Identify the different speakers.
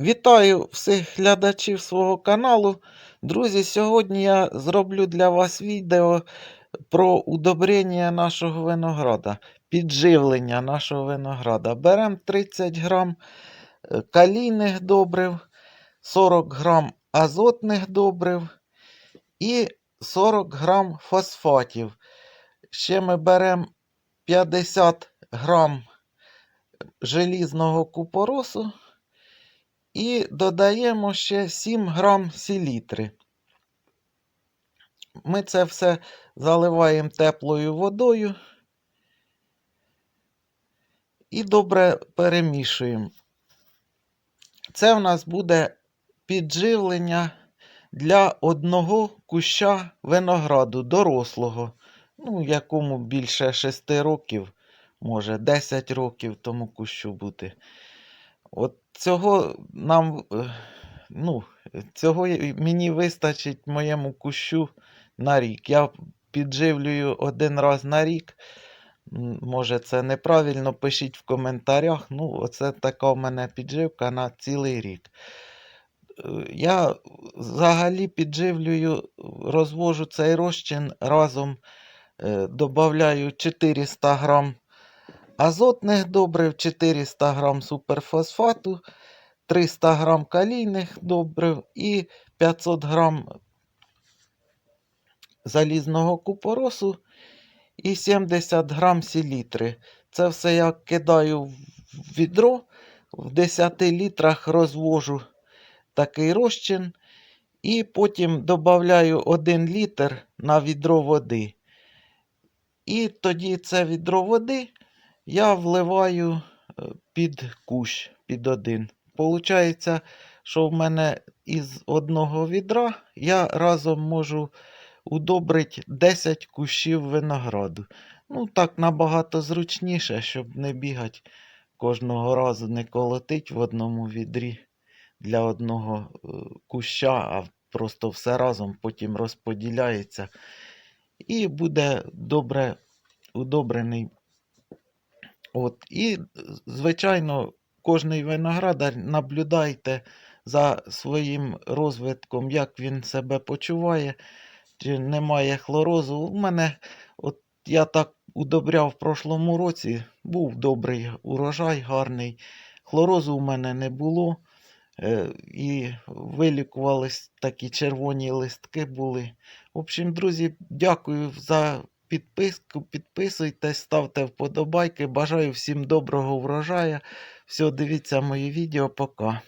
Speaker 1: Вітаю всіх глядачів свого каналу. Друзі, сьогодні я зроблю для вас відео про удобрення нашого винограда, підживлення нашого винограда. Беремо 30 грам е, калійних добрив, 40 грам азотних добрив і 40 грам фосфатів. Ще ми беремо 50 грам желізного купоросу. І додаємо ще 7 грам селітри. Ми це все заливаємо теплою водою і добре перемішуємо. Це в нас буде підживлення для одного куща винограду дорослого, ну, якому більше 6 років, може 10 років тому кущу бути. От цього нам, е, ну, цього мені вистачить моєму кущу на рік. Я підживлюю один раз на рік. Може, це неправильно, пишіть в коментарях. Ну, оце така в мене підживка на цілий рік. Е, Я взагалі підживлюю, розвожу цей розчин разом, додаю 400 грам азотних добрив, 400 грам суперфосфату, 300 грам калійних добрив і 500 грам залізного купоросу і 70 грам селітри. Це все я кидаю в відро, в 10 літрах розвожу такий розчин. І потім додаю 1 літр на відро води. І тоді це відро води я вливаю е, під кущ, під один. Получається, що в мене із одного відра я разом можу удобрити 10 кущів винограду. Ну, так набагато зручніше, щоб не бігати кожного разу, не колотить в одному відрі для одного е, куща, а просто все разом потім розподіляється. І буде добре удобрений От, і, звичайно, кожний виноградар наблюдайте за своїм розвитком, як він себе почуває, чи немає хлорозу. У мене, от я так удобряв в прошлому році, був добрий урожай, гарний. Хлорозу у мене не було. Е, і вилікувались такі червоні листки були. В общем, друзі, дякую за підписку. Підписуйтесь, ставте вподобайки. Бажаю всім доброго врожаю. Все, дивіться мої відео. Пока.